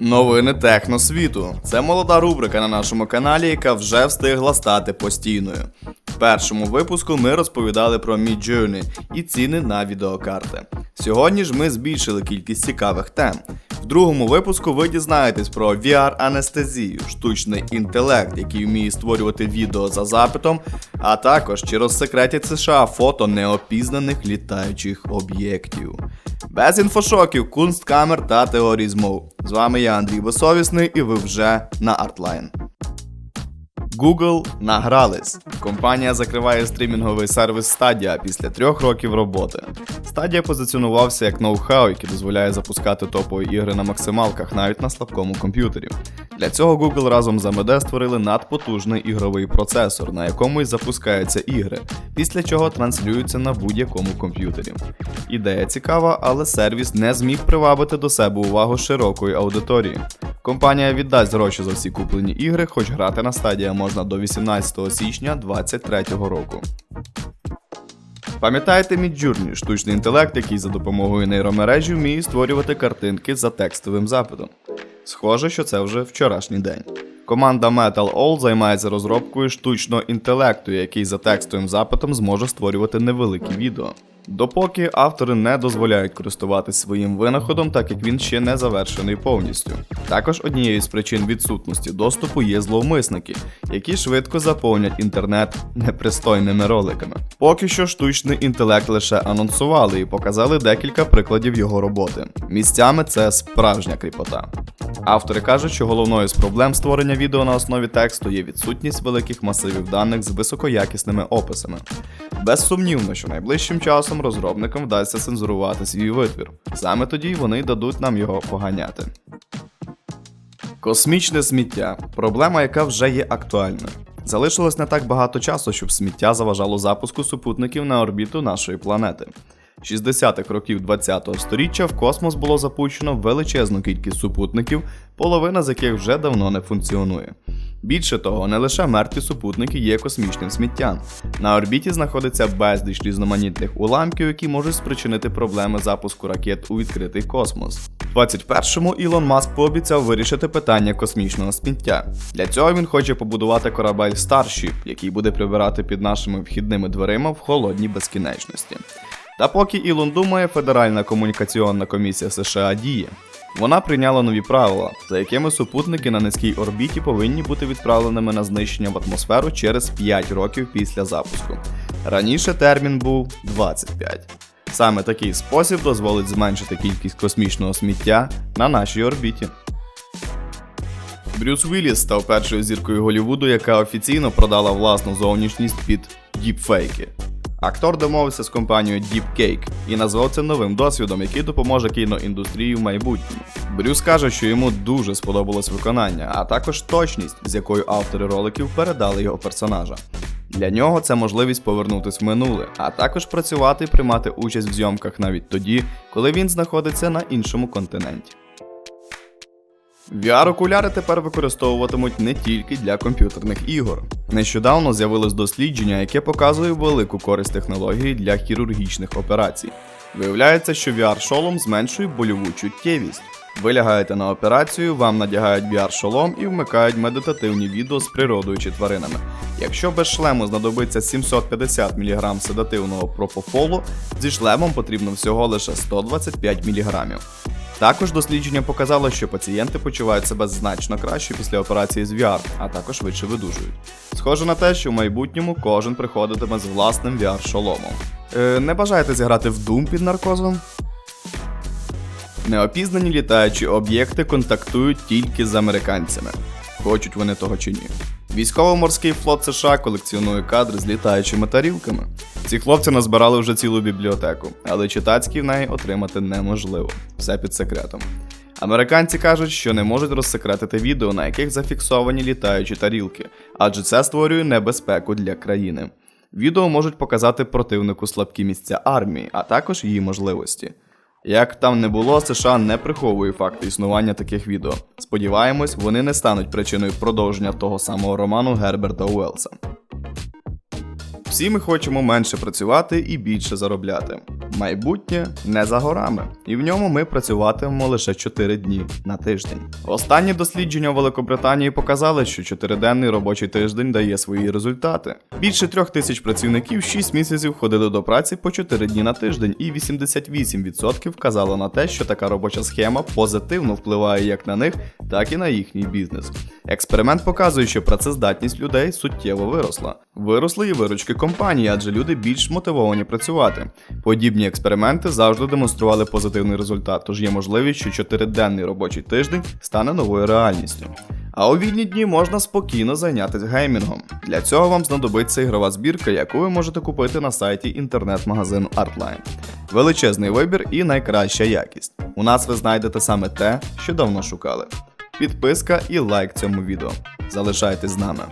Новини техносвіту. Це молода рубрика на нашому каналі, яка вже встигла стати постійною. В першому випуску ми розповідали про Midjourney і ціни на відеокарти. Сьогодні ж ми збільшили кількість цікавих тем. В другому випуску ви дізнаєтесь про VR-анестезію, штучний інтелект, який вміє створювати відео за запитом, а також чи розсекретять США фото неопізнаних літаючих об'єктів. Без інфошоків, кунсткамер та теорій змов. З вами я Андрій Босовісний, і ви вже на Artline. Google награлись. Компанія закриває стрімінговий сервіс Stadia після трьох років роботи. Stadia позиціонувався як ноу-хау, який дозволяє запускати топові ігри на максималках навіть на слабкому комп'ютері. Для цього Google разом з AMD створили надпотужний ігровий процесор, на якому й запускаються ігри, після чого транслюються на будь-якому комп'ютері. Ідея цікава, але сервіс не зміг привабити до себе увагу широкої аудиторії. Компанія віддасть гроші за всі куплені ігри, хоч грати на стадія можна до 18 січня 2023 року. Пам'ятаєте Midjourney – штучний інтелект, який за допомогою нейромережі вміє створювати картинки за текстовим запитом. Схоже, що це вже вчорашній день. Команда Metal All займається розробкою штучного інтелекту, який за текстовим запитом зможе створювати невеликі відео. Допоки автори не дозволяють користуватись своїм винаходом, так як він ще не завершений повністю. Також однією з причин відсутності доступу є зловмисники, які швидко заповнять інтернет непристойними роликами. Поки що штучний інтелект лише анонсували і показали декілька прикладів його роботи. Місцями це справжня кріпота. Автори кажуть, що головною з проблем створення відео на основі тексту є відсутність великих масивів даних з високоякісними описами. Безсумнівно, що найближчим часом розробникам вдасться цензурувати свій витвір. Саме тоді вони дадуть нам його поганяти. Космічне сміття проблема, яка вже є актуальною. Залишилось не так багато часу, щоб сміття заважало запуску супутників на орбіту нашої планети. 60-х років 20-го сторіччя в космос було запущено величезну кількість супутників, половина з яких вже давно не функціонує. Більше того, не лише мертві супутники є космічним сміттям. На орбіті знаходиться безліч різноманітних уламків, які можуть спричинити проблеми запуску ракет у відкритий космос. У 21-му Ілон Маск пообіцяв вирішити питання космічного сміття. Для цього він хоче побудувати корабель Starship, який буде прибирати під нашими вхідними дверима в холодній безкінечності. Та поки Ілон думає, Федеральна комунікаційна комісія США діє. Вона прийняла нові правила, за якими супутники на низькій орбіті повинні бути відправленими на знищення в атмосферу через 5 років після запуску. Раніше термін був 25. Саме такий спосіб дозволить зменшити кількість космічного сміття на нашій орбіті. Брюс Вілліс став першою зіркою Голлівуду, яка офіційно продала власну зовнішність під діпфейки. Актор домовився з компанією DeepCake і назвав це новим досвідом, який допоможе кіноіндустрії в майбутньому. Брюс каже, що йому дуже сподобалось виконання, а також точність, з якою автори роликів передали його персонажа. Для нього це можливість повернутись в минуле, а також працювати і приймати участь в зйомках навіть тоді, коли він знаходиться на іншому континенті. VR-окуляри тепер використовуватимуть не тільки для комп'ютерних ігор. Нещодавно з'явилось дослідження, яке показує велику користь технології для хірургічних операцій. Виявляється, що VR-шолом зменшує больову чуттєвість. Ви лягаєте на операцію, вам надягають VR-шолом і вмикають медитативні відео з природою чи тваринами. Якщо без шлему знадобиться 750 мг седативного пропофолу, зі шлемом потрібно всього лише 125 мг. Також дослідження показало, що пацієнти почувають себе значно краще після операції з VR, а також швидше видужують. Схоже на те, що в майбутньому кожен приходитиме з власним VR-шоломом. Е, не бажаєте зіграти в Doom під наркозом? Неопізнані літаючі об'єкти контактують тільки з американцями. Хочуть вони того чи ні. Військово-морський флот США колекціонує кадри з літаючими тарілками. Ці хлопці назбирали вже цілу бібліотеку, але читацькі в неї отримати неможливо. Все під секретом. Американці кажуть, що не можуть розсекретити відео, на яких зафіксовані літаючі тарілки, адже це створює небезпеку для країни. Відео можуть показати противнику слабкі місця армії, а також її можливості. Як там не було, США не приховує факти існування таких відео. Сподіваємось, вони не стануть причиною продовження того самого роману Герберта Уелса. Всі ми хочемо менше працювати і більше заробляти. Майбутнє не за горами, і в ньому ми працюватимемо лише 4 дні на тиждень. Останні дослідження у Великобританії показали, що 4-денний робочий тиждень дає свої результати. Більше трьох тисяч працівників 6 місяців ходили до праці по 4 дні на тиждень, і 88% вказало на те, що така робоча схема позитивно впливає як на них, так і на їхній бізнес. Експеримент показує, що працездатність людей суттєво виросла. Виросли і виручки компанії, адже люди більш мотивовані працювати. Експерименти завжди демонстрували позитивний результат, тож є можливість, що чотириденний робочий тиждень стане новою реальністю. А у вільні дні можна спокійно зайнятися геймінгом. Для цього вам знадобиться ігрова збірка, яку ви можете купити на сайті інтернет-магазину Artline. Величезний вибір і найкраща якість. У нас ви знайдете саме те, що давно шукали. Підписка і лайк цьому відео. Залишайтесь з нами.